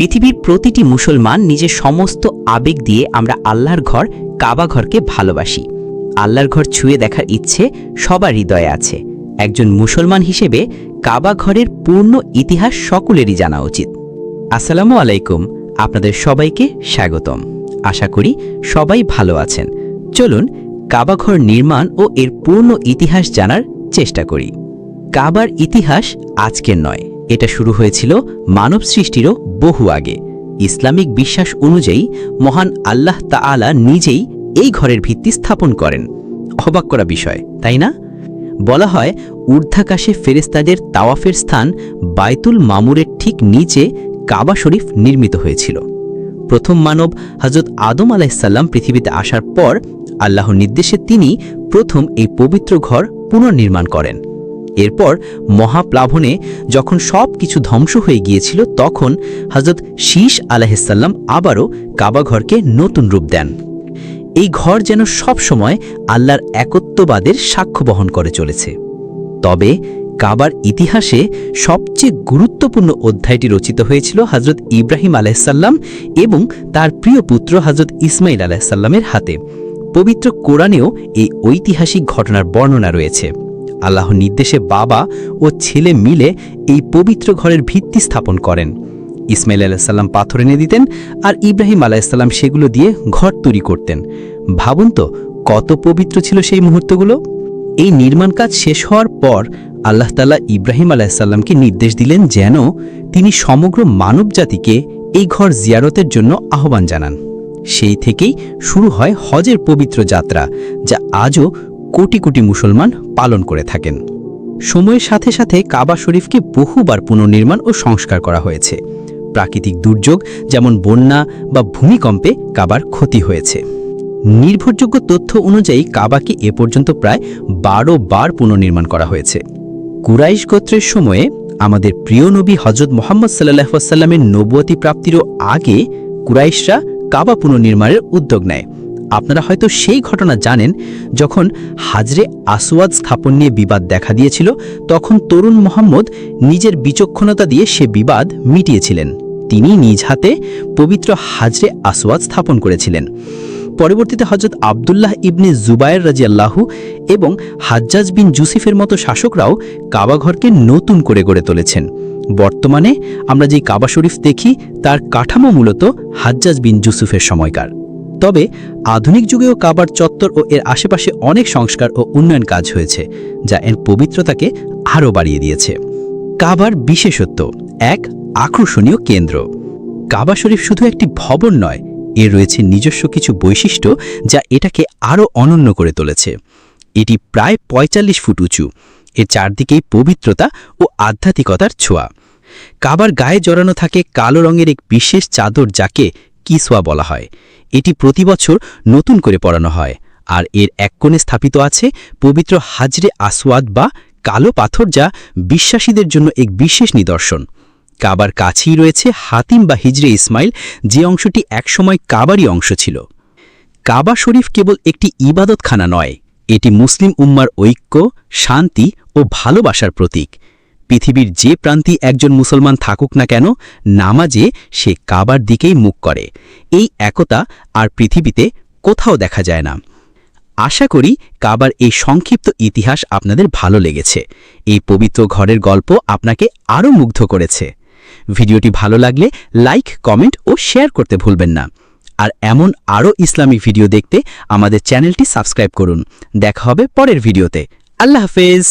পৃথিবীর প্রতিটি মুসলমান নিজের সমস্ত আবেগ দিয়ে আমরা আল্লাহর ঘর, কাবা ঘরকে ভালোবাসি। আল্লাহর ঘর ছুঁয়ে দেখার ইচ্ছে সবার হৃদয়ে আছে। একজন মুসলমান হিসেবে কাবা ঘরের পূর্ণ ইতিহাস সকলেরই জানা উচিত। আসসালামু আলাইকুম, আপনাদের সবাইকে স্বাগতম। আশা করি সবাই ভালো আছেন। চলুন কাবাঘর নির্মাণ ও এর পূর্ণ ইতিহাস জানার চেষ্টা করি। কাবার ইতিহাস আজকের নয়। এটা শুরু হয়েছিল মানব সৃষ্টিরও বহু আগে। ইসলামিক বিশ্বাস অনুযায়ী মহান আল্লাহ তাআলা নিজেই এই ঘরের ভিত্তি স্থাপন করেন। অবাক করা বিষয়, তাই না? বলা হয়, ঊর্ধ্বাকাশে ফেরেস্তাদের তাওয়াফের স্থান বায়তুল মামুরের ঠিক নিচে কাবা শরীফ নির্মিত হয়েছিল। প্রথম মানব হজরত আদম আলাইসাল্লাম পৃথিবীতে আসার পর আল্লাহর নির্দেশে তিনি প্রথম এই পবিত্র ঘর পুনর্নির্মাণ করেন। এরপর মহাপ্লাবনে যখন সব কিছু ধ্বংস হয়ে গিয়েছিল, তখন হজরত শীষ আলাহিসাল্লাম আবারও কাবাঘরকে নতুন রূপ দেন। এই ঘর যেন সব সময় আল্লাহর একত্ববাদের সাক্ষ্য বহন করে চলেছে। তবে কাবার ইতিহাসে সবচেয়ে গুরুত্বপূর্ণ অধ্যায়টি রচিত হয়েছিল হজরত ইব্রাহিম আলাইসাল্লাম এবং তার প্রিয় পুত্র হজরত ইসমাইল আলাইসাল্লামের হাতে। পবিত্র কোরআনেও এই ঐতিহাসিক ঘটনার বর্ণনা রয়েছে। আল্লাহ নির্দেশে বাবা ও ছেলে মিলে এই পবিত্র ঘরের ভিত্তি স্থাপন করেন। ইসমাইল আলাহিসাল্লাম পাথর এনে দিতেন আর ইব্রাহিম আলাহিসাল্লাম সেগুলো দিয়ে ঘর তৈরি করতেন। ভাবুন তো, কত পবিত্র ছিল সেই মুহূর্তগুলো? এই নির্মাণ কাজ শেষ হওয়ার পর আল্লাহ তালা ইব্রাহিম আলাহিসাল্লামকে নির্দেশ দিলেন যেন তিনি সমগ্র মানবজাতিকে এই ঘর জিয়ারতের জন্য আহ্বান জানান। সেই থেকেই শুরু হয় হজের পবিত্র যাত্রা, যা আজও কোটি কোটি মুসলমান পালন করে থাকেন। সময়ের সাথে সাথে কাবা শরীফকে বহুবার পুনর্নির্মাণ ও সংস্কার করা হয়েছে। প্রাকৃতিক দুর্যোগ যেমন বন্যা বা ভূমিকম্পে কাবার ক্ষতি হয়েছে। নির্ভরযোগ্য তথ্য অনুযায়ী কাবাকে এ পর্যন্ত প্রায় বারো বার পুনর্নির্মাণ করা হয়েছে। কুরাইশ গোত্রের সময়ে আমাদের প্রিয় নবী হজরত মোহাম্মদ সাল্লাহামের নবুয়তি প্রাপ্তিরও আগে কুরাইশরা কাবা পুনর্নির্মাণের উদ্যোগ নেয়। আপনারা হয়তো সেই ঘটনা জানেন, যখন হাজরে আসওয়াদ স্থাপন নিয়ে বিবাদ দেখা দিয়েছিল, তখন তরুণ মোহাম্মদ নিজের বিচক্ষণতা দিয়ে সে বিবাদ মিটিয়েছিলেন। তিনি নিজ হাতে পবিত্র হাজরে আসওয়াদ স্থাপন করেছিলেন। পরবর্তীতে হজরত আবদুল্লাহ ইবনে জুবায়ের রাজিয়াল্লাহু এবং হাজ্জাজ বিন জুসিফের মতো শাসকরাও কাবাঘরকে নতুন করে গড়ে তুলেছেন। বর্তমানে আমরা যে কাবা শরীফ দেখি, তার কাঠামো মূলত হাজ্জাজ বিন জুসুফের সময়কার। তবে আধুনিক যুগেও কাবার চত্বর ও এর আশেপাশে অনেক সংস্কার ও উন্নয়ন কাজ হয়েছে, যা এর পবিত্রতাকে আরও বাড়িয়ে দিয়েছে। কাবার বিশেষত্ব, এক, আকর্ষণীয় কেন্দ্র। কাবা শরীফ শুধু একটি ভবন নয়, এর রয়েছে নিজস্ব কিছু বৈশিষ্ট্য যা এটাকে আরও অনন্য করে তুলেছে। এটি প্রায় ৪৫ ফুট উঁচু, এর চারদিকেই পবিত্রতা ও আধ্যাত্মিকতার ছোঁয়া। কাবার গায়ে জড়ানো থাকে কালো রঙের এক বিশেষ চাদর যাকে কিসোয়া বলা হয়। এটি প্রতি বছর নতুন করে পড়ানো হয় আর এর এক কোণে স্থাপিত আছে পবিত্র হাজরে আসওয়াদ বা কালো পাথর যা বিশ্বাসীদের জন্য এক বিশেষ নিদর্শন। কাবার কাছেই রয়েছে হাতিম বা হিজরে ইসমাইল, যে অংশটি একসময় কাবারই অংশ ছিল। কাবা শরীফ কেবল একটি ইবাদতখানা নয়, এটি মুসলিম উম্মার ঐক্য, শান্তি ও ভালোবাসার প্রতীক। পৃথিবীর যে প্রান্তি একজন মুসলমান থাকুক না কেন, নামাজে সে কাবার দিকেই মুখ করে। এই একতা আর পৃথিবীতে কোথাও দেখা যায় না। আশা করি কাবার এই সংক্ষিপ্ত ইতিহাস আপনাদের ভালো লেগেছে। এই পবিত্র ঘরের গল্প আপনাকে আরও মুগ্ধ করেছে। ভিডিওটি ভালো লাগলে লাইক, কমেন্ট ও শেয়ার করতে ভুলবেন না। আর এমন আরও ইসলামিক ভিডিও দেখতে আমাদের চ্যানেলটি সাবস্ক্রাইব করুন। দেখা হবে পরের ভিডিওতে। আল্লাহ হাফেজ।